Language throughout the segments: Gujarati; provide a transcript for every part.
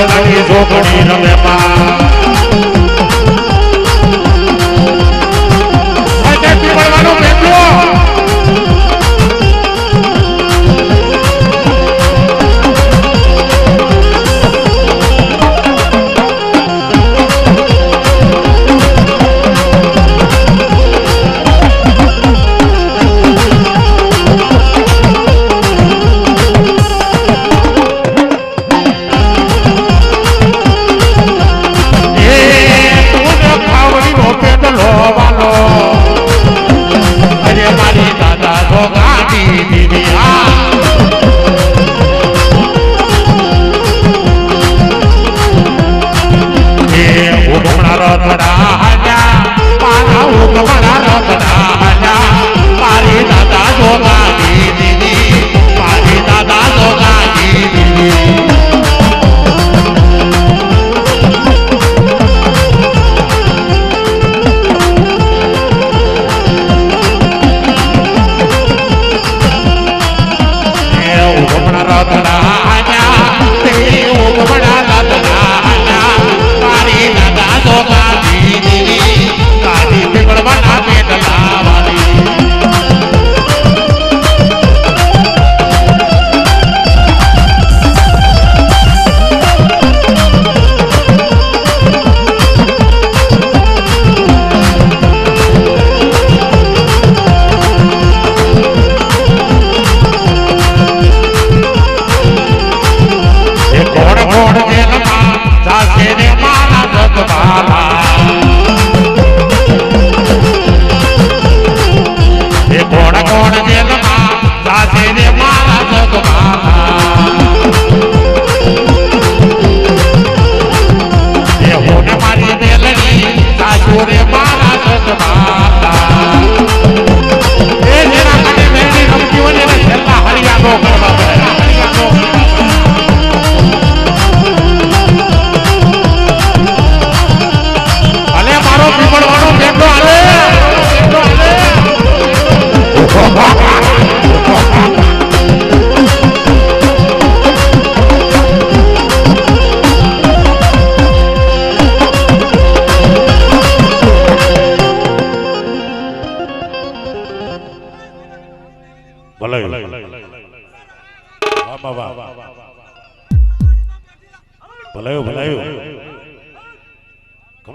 જોગણી જોગણી રમે બા.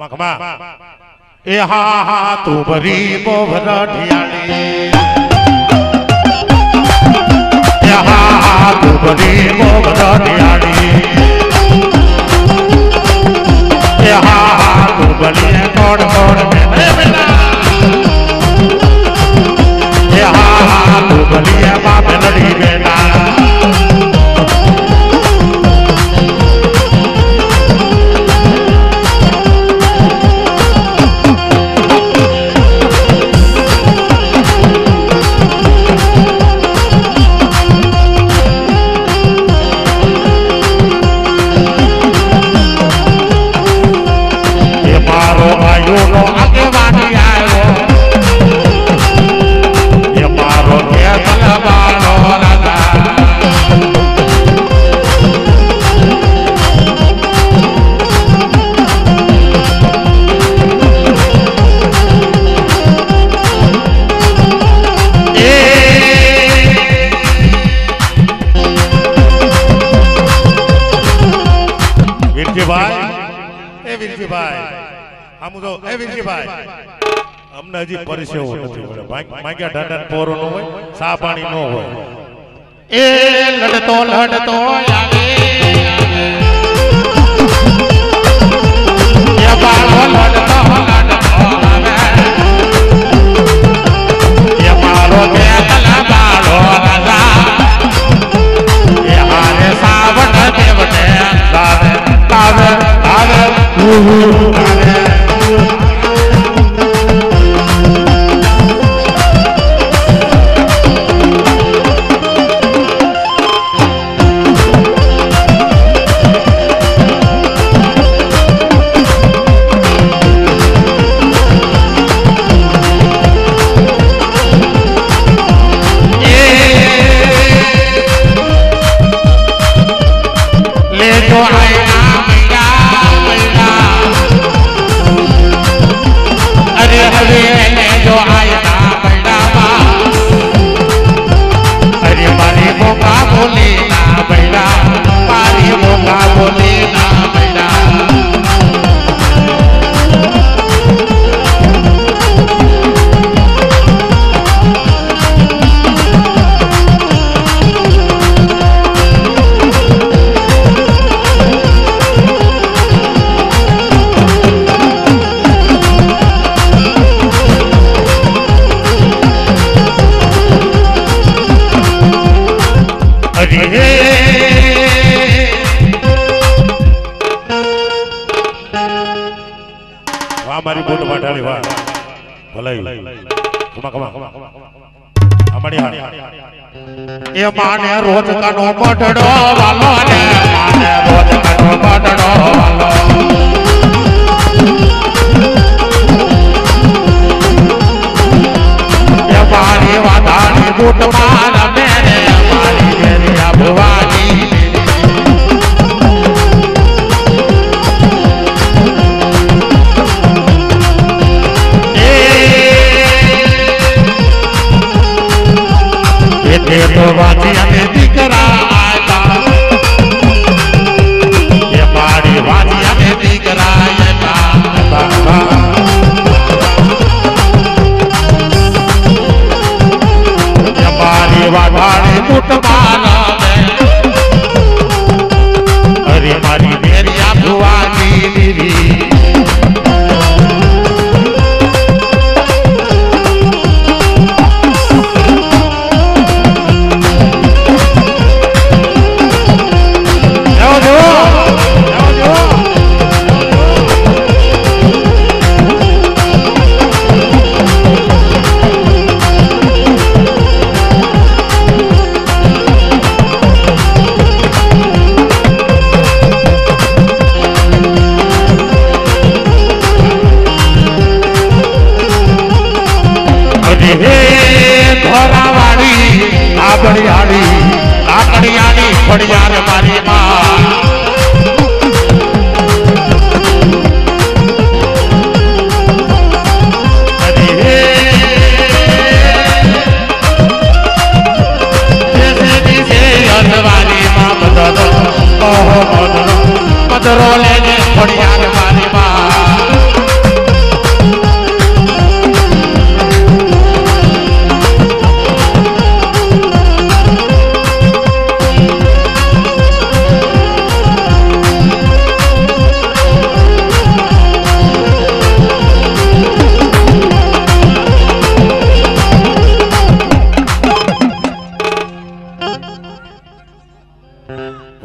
ખમા એ હા હા તું ભરી મોભરા ઢિયાળી એ હા હા તું ભરી મોભરા ઢિયાળી એ હા બાપ લડી બેટા. અમને હજી પરસેવો નથી માંગ્યા ઢાંઢા પોરો નો હોય, સા પાણી નો હોય. એ લડતો લડતો આવે, એ બાળો લડતો લડતો આવે. એ મારો બેગલ બાળો રાજા. એ હારે સાવણ દેવને તારે તારે તારે તારે વાહ મારી બૂટ વાટાળી વાહ ભલાઈ કમા કમા અમારી હા એ માને રોજ કનો મઢડો વાલો ને માને રોજ કનો મઢડો વાલો એ મારી વાધાની બૂટ માં હે ધોરાવાળી આબડિયાળી લાકડિયાળી ફળિયાર મારી માં મદરો લેને મારી માં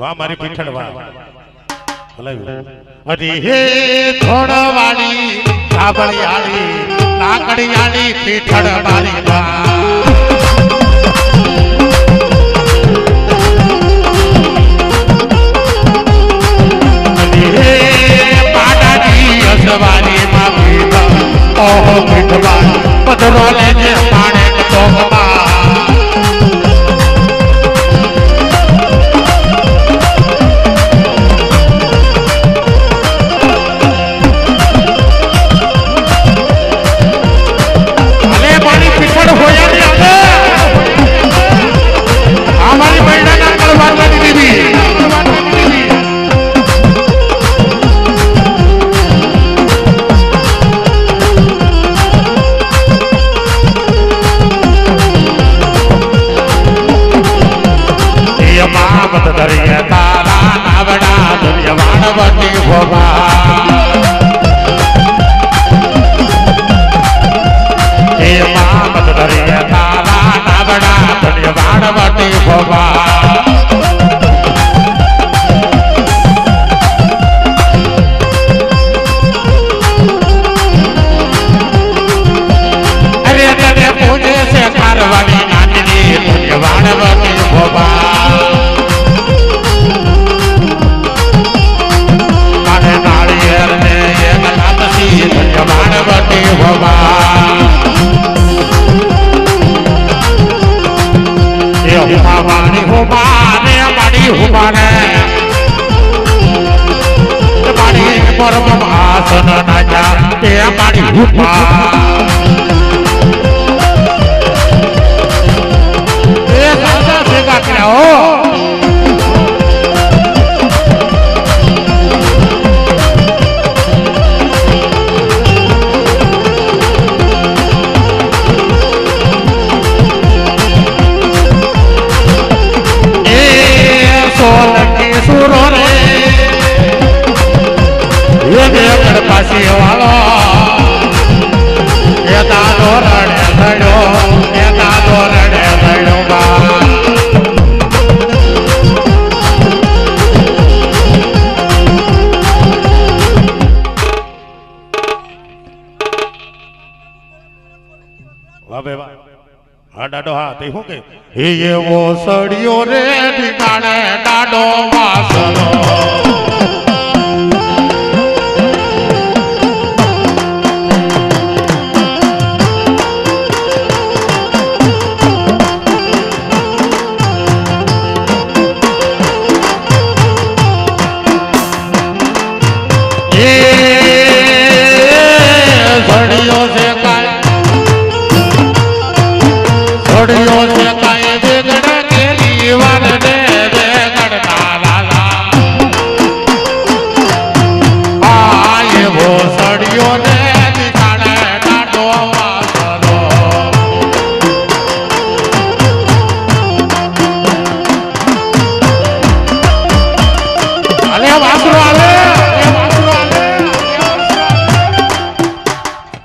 વાહ મારી પીઠળ વાહ ભલાઈ અરે હે થોડવાળી કાબળિયાળી લાકડિયાળી પીઠળ મારી બા અરે હે પાડાની અસવારી માં પીઠ ઓહો પીઠવાળી પધરો લેજે મારી તે શું કે એવો સડિયો રે ઠીકાણે ડાડો વાસણો.